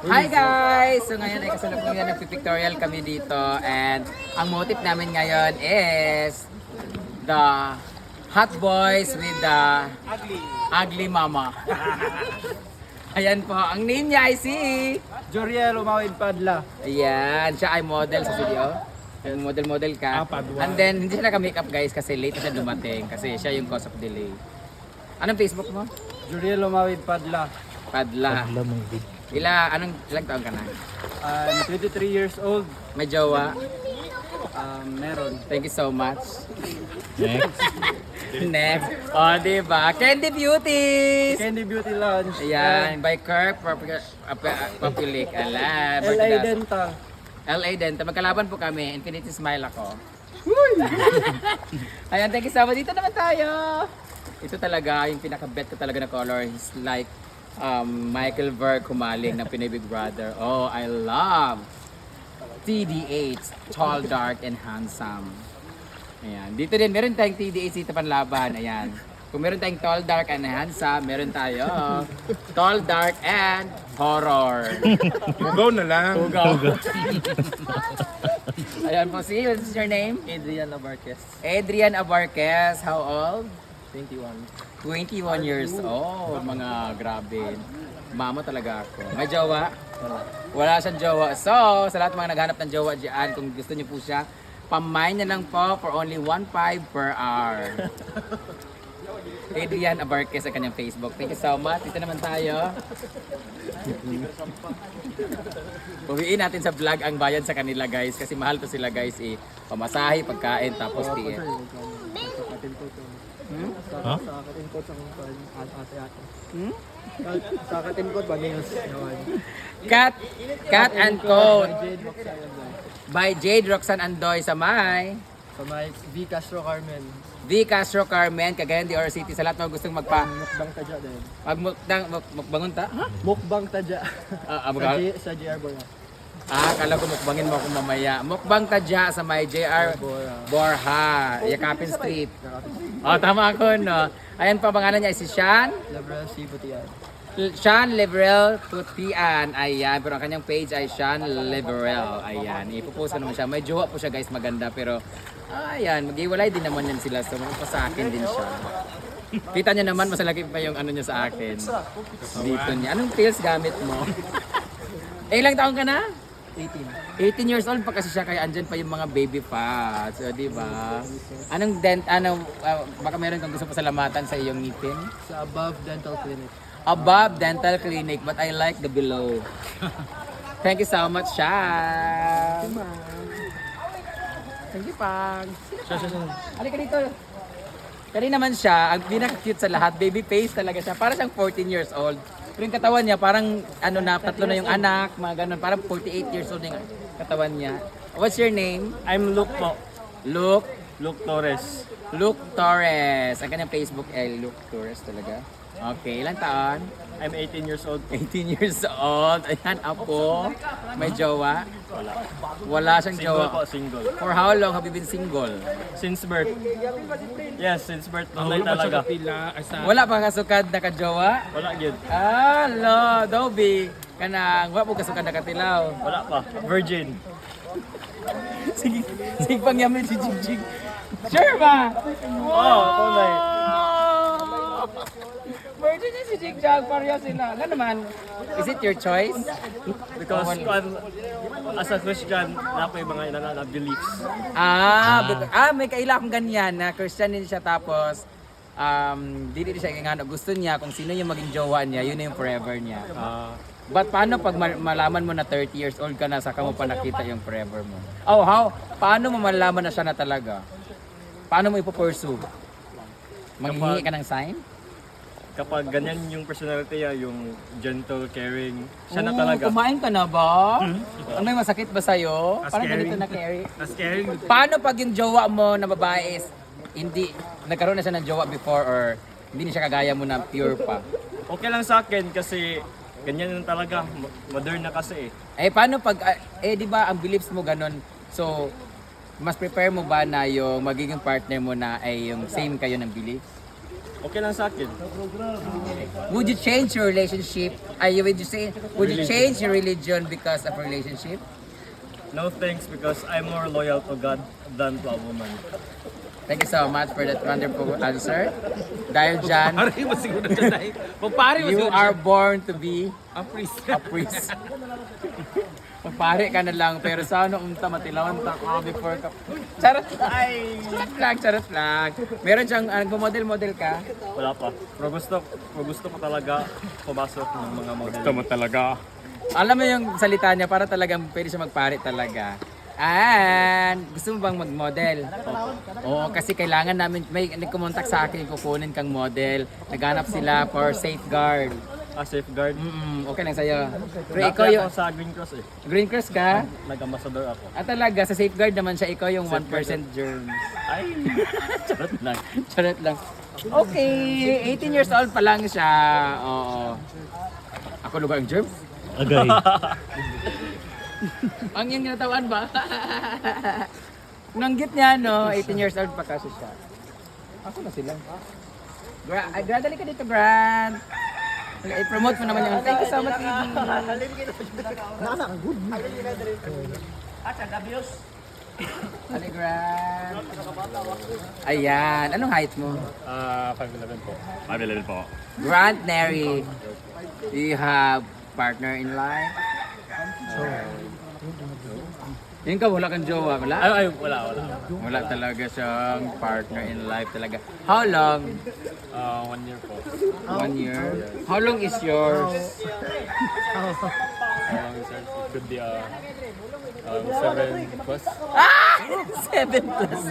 Hi guys! So ngayon ay kasalukuyan nagpipictorial kami dito and ang motive namin ngayon is the hot boys with the ugly mama. Ayan po, ang name niya ay si... Joriel Umawid Padla. Ayan, siya ay model sa studio. Yung model-model ka. Ah, Padua. And then, hindi siya naka-makeup guys kasi late na siya dumating kasi siya yung cause of delay. Anong Facebook mo? Joriel Umawid Padla. Padla. Ila, anong ilang taon ka na? I'm 23 years old. May jowa? Um, meron. Thank you so much. Next. Next. O, oh, diba? Candy Beauties! Candy Beauty Lounge. Ayan, by Kirk Populic. Ala, LA Dental. LA din. Magkalaban po kami. Infinity Smile ako. Ayan, thank you so much. Dito naman tayo. Ito talaga, yung pinaka-bet ko talaga na color. He's like um, Michael Berg kumaling ng Pinoy Big Brother. Oh, I love TD8. Tall, dark, and handsome. Ayan. Dito din, meron tayong TD8 dito panlaban. Ayan. Kung meron tayong tall, dark, and handsome, meron tayo tall, dark, and horror. Go na lang. Tugaw. Ayan po si, what's your name? Adrian Abarquez. Adrian Abarquez, how old? 21. 21 years old, mga grabe. Mama talaga ako. May jowa? Wala siyang jowa. So, sa lahat mga naghanap ng jowa dyan, kung gusto niyo po siya, pamain niya lang po for only 1.5 per hour. Adrian Abarquez sa kanyang Facebook. Thank you so much. Dito naman tayo. Uwiin natin sa vlog ang bayad sa kanila guys kasi mahal to sila guys eh. Pamasahe, pagkain, tapos tiyan. Hmm? Sa akatin ko sa kung ate ate. Hmm? Sa ko ba nails naman. Cat, Cat and Coat by Jade Roxanne Andoy sa may Sa may V Castro Carmen. V. Castro Carmen, Cagayan de Oro City. Sa lahat ng gustong magpa Mukbang tadya din. magmukdang muk- mukbangon ta? Ha? Mukbang tadya. Ah, ah, sa, J, sa JR Bora. Ah, kala ko mukbangin mo ako mamaya. Mukbang tadya sa may JR. Borja, Yakapin Street. Oh, tama ako, no? Ayan pa, pangalan niya si Sean. Labra si Butian. Sean Leverel Putian. Ayan, pero ang kanyang page ay Sean Leverel. Ayan, ipopost ko naman siya. May jowa po siya guys, maganda. Pero, ayan, mag-iwalay din naman yan sila. So, sa akin din siya. Kita niyo naman, mas laki pa yung ano niya sa akin. Dito niya. Anong pills gamit mo? eh, ilang taon ka na? 18. 18 years old pa kasi siya kaya andyan pa yung mga baby pa. So, di ba? Anong dent, ano, ah, baka meron kang gusto pasalamatan sa iyong ngipin? Sa Above Dental Clinic. above dental clinic but I like the below. Thank you so much, Sham. Thank you, Pang. Halika dito. Kali naman siya, ang pinaka-cute sa lahat, baby face talaga siya. Para siyang 14 years old. Pero yung katawan niya, parang ano na, tatlo na yung anak, mga ganun. Parang 48 years old yung katawan niya. What's your name? I'm Luke po. Luke. Luke Torres. Luke Torres. Ang kanyang Facebook ay Luke Torres talaga. Okay, ilang taon? I'm 18 years old. 18 years old. Ayan, apo. May jowa. Wala. Wala siyang Single jowa. po, single. For how long have you been single? Since birth. Yes, since birth. Tunay talaga. Wala pa kasukad na kajowa? Wala yun. Ah, lo, Dobby. Kanang, wala po kasukad na katilaw. Wala pa. Virgin. Sige, sige pang yamin si Jigjig. Sure ba? Oo, tunay. Jigjag, pareho sila. Nga naman, is it your choice? Because Oh, kwan, as a Christian, wala pa yung mga inana na beliefs. Ah, bec- ah, may kaila akong ganyan na Christian din siya tapos um, dili siya nga gusto niya kung sino yung maging jowa niya, yun na yung forever niya. Ah, But paano pag ma- malaman mo na 30 years old ka na saka mo pa nakita yung forever mo? Oh, how? Paano mo malalaman na siya na talaga? Paano mo ipo-pursue? Manghihingi ka ng sign? Kapag ganyan yung personality niya, yung gentle, caring, siya na Oo, talaga. Kumain ka na ba? Ano yung masakit ba sa'yo? As Parang caring. ganito na carry. As caring. Paano pag yung jowa mo na babae is hindi, nagkaroon na siya ng jowa before or hindi na siya kagaya mo na pure pa? Okay lang sa akin kasi ganyan lang talaga. Modern na kasi eh. Eh paano pag, ah, eh di ba ang beliefs mo ganun, so mas prepare mo ba na yung magiging partner mo na ay yung same kayo ng beliefs? Okay lang sa akin. Would you change your relationship? Are you, would you say, would you change your religion because of relationship? No thanks because I'm more loyal to God than to a woman. Thank you so much for that wonderful answer. Dahil dyan, Pare mo siguro dyan ay. Pagpare mo you siguro are born to be A priest. a priest. Magpare ka na lang, pero sana unta matilawan ta ka before ka. Charot lang. Charot lang, charot lang. Meron siyang, uh, nagmo-model-model ka? Wala pa. Pero gusto, pero gusto ko talaga pumasok ng mga model. mo talaga. Alam mo yung salita niya, para talagang pwede siya magpare talaga. And gusto mo bang mag-model? Oo, kasi kailangan namin, may nagkumontak sa akin, kukunin kang model. Naghanap sila for safeguard. Ah, safeguard. Mm, okay lang sa'yo. Pero Dati ikaw yung, ako sa Green Cross eh. Green Cross ka? Nag-ambassador ako. Ah talaga, sa safeguard naman siya, ikaw yung 1% germ. Ay! Charot lang. Charot lang. Okay, 18 years old pa lang siya. Oo. Ako lugar ang germ? Agay. Ang yung natawan ba? Nanggit niya, no? 18 years old pa kasi siya. Ako na sila. Gra ay, Grant, dali ka dito, Grant. I-promote mo naman yung Thank you so much, Ali, Grant. Ayan. Anong height mo? Ah, 5'11 po. 5'11 po. Grant Neri. Do you have partner in life? Yun ka, wala kang jowa, wala? Ay, ay, wala, wala. Wala talaga siyang partner in life talaga. How long? Ah, one year po. One year? How long is yours? How long is it? It could be uh, um, seven plus. Ah! Seven plus.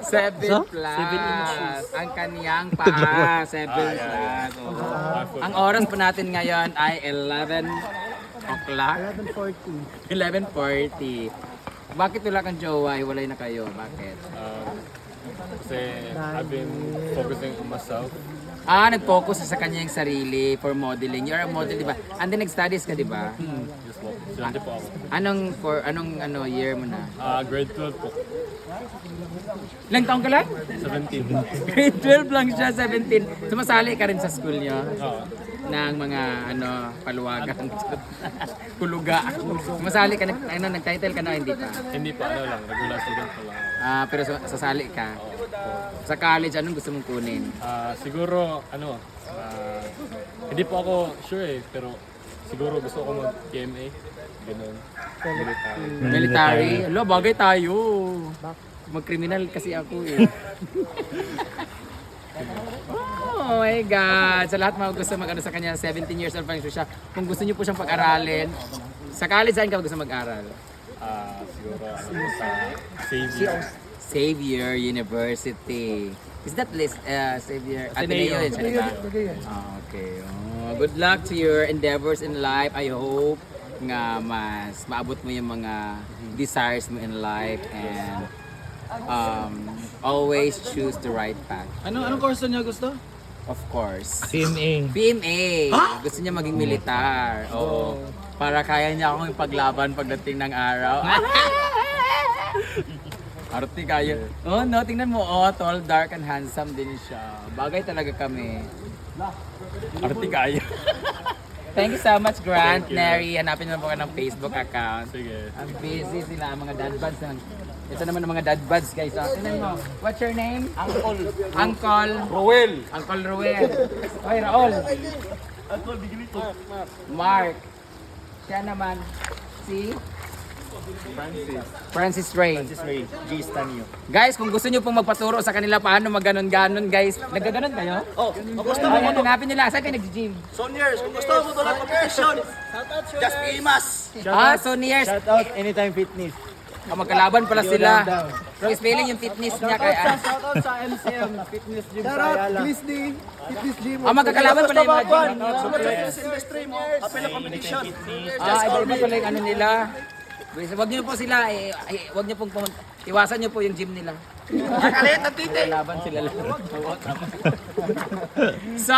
Seven plus. Ang kaniyang paa. Seven plus. Oo. Five foot. Ang oras po natin ngayon ay 11 o'clock. 11.40. 11.40. Bakit wala kang jowa? Hiwalay na kayo. Bakit? Um, kasi I've been focusing on myself. Ah, nag-focus sa kanyang sarili for modeling. You're a model, di ba? And then nag-studies ka, di ba? Just po. Estudyante po ako. Anong for anong ano year mo na? Ah, grade 12 po. Ilang taong ka lang? 17. Grade 12 lang siya, 17. Sumasali ka rin sa school niyo Oo. Ng mga ano paluwagan, kuluga. Sumasali ka, nag, ano, nag-title ka na, hindi pa. Hindi pa, ano lang, regular student pa lang. Ah, pero sa- sasali ka. Sa college, anong gusto mong kunin? Ah, siguro, ano, ah, hindi po ako sure eh, pero siguro gusto ko mag-PMA. Ganun. Military. Military? Alo, bagay tayo. Mag-criminal kasi ako eh. oh my God. Sa lahat mga gusto mag ano sa kanya, 17 years old pa siya. Kung gusto niyo po siyang pag-aralin, sa college saan ka gusto mag-aral? Ah, siguro, ano, sa Xavier. Xavier University. Is that list uh, Xavier Ateneo Ateneo. yun siya, di ba? Ah, okay. Oh, good luck to your endeavors in life. I hope nga mas maabot mo yung mga desires mo in life and um, always choose the right path. Ano anong course niya gusto? Of course. PMA. PMA. Gusto niya maging militar. Oo. Para kaya niya akong ipaglaban pagdating ng araw. Arte kaya. Oh, no, tingnan mo. Oh, tall, dark, and handsome din siya. Bagay talaga kami. Arte kaya. Thank you so much, Grant, Neri. Hanapin mo po ka ng Facebook account. Sige. Ang busy sila, ang mga dad buds. Ito naman ang mga dad buds, guys. Oh, tingnan mo. What's your name? Uncle. Uncle. Roel. Uncle Ruel. Oy, Raul. Mark. Siya naman. Si Francis. Francis Ray. Francis Ray. G. Stanio. Guys, kung gusto nyo pong magpaturo sa kanila paano magganon-ganon, guys. Nagaganon kayo? Oh, kung gusto mo yan, hanapin nila. Saan kayo nag-gym? Sonyers, kung gusto mo doon ang competition, just be mas. Ah, so nears. out Anytime Fitness. Ah, magkalaban pala sila. Spelling yung fitness niya kay... Ah, Shoutout sa MCM Fitness Gym sa Shoutout, Ayala. please di, fitness gym. ah magkakalaban pala yung mga gym. Sa industry mo, apel na competition. Ah, iba-iba pala yung ano nila. Huwag niyo po sila, eh, eh, huwag niyo pong pumunta. Iwasan niyo po yung gym nila. Kakalit ang titi. Laban sila lang. so,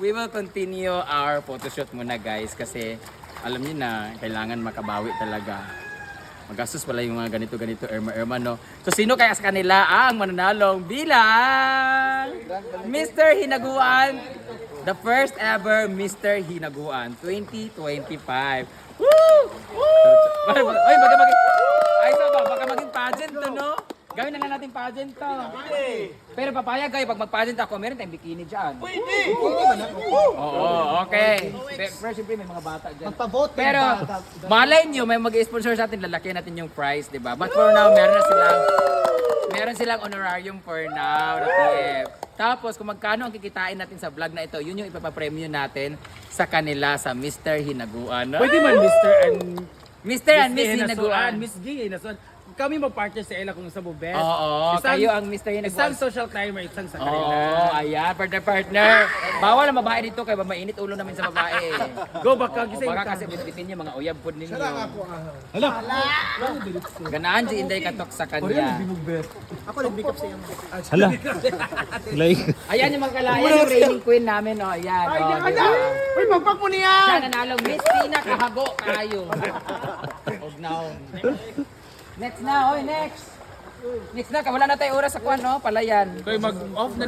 we will continue our photoshoot muna guys kasi alam niyo na kailangan makabawi talaga. Magastos pala yung mga ganito-ganito, Irma-Irma, no? So, sino kaya sa kanila ang mananalong bilang Mr. Hinaguan? The first ever Mr. Hinaguan 2025. Woo! Woo! Ay, baka- ay, baka maging, ay, so ba, baka maging pageant to, no? Gawin na lang natin pageant to. Pero papayag kayo, pag mag-pageant ako, meron tayong bikini dyan. Pwede! Oo, okay. Pero, pero syempre may mga bata dyan. Pero, malay nyo, may mag-sponsor sa atin, lalaki natin yung price, di ba? But for now, meron na silang, meron silang honorarium for now na TF. Tapos, kung magkano ang kikitain natin sa vlog na ito, yun yung ipapapremyo natin sa kanila sa Mr. Hinaguan. Pwede man Mr. and Mr. and Miss Hinaguan. Miss G Hinaguan. Kami mag-partner sa ila kung sa bubet. Oo, kayo ang Mr. Hinaguan. Isang social climber, isang sa Oo, kanila. ayan, partner, partner. Bawal ang babae dito kaya mainit ulo namin sa babae. Go back ka O gising baka ka. kasi bitbitin niyo mga uyab po ninyo. Ganaan si Inday katok sa kanya. Ako nag-makeup sa iyo. Hala. Like. Ayan yung mga kalayan yung reigning queen namin. O, ayan. O, diba? Uy, magpak mo niya! Siya nanalo. Miss Tina Kahago kayo. Huwag na. Next na, oy, next. Next na, wala na tayo oras sa kwan, no? Palayan. Okay, mag-off na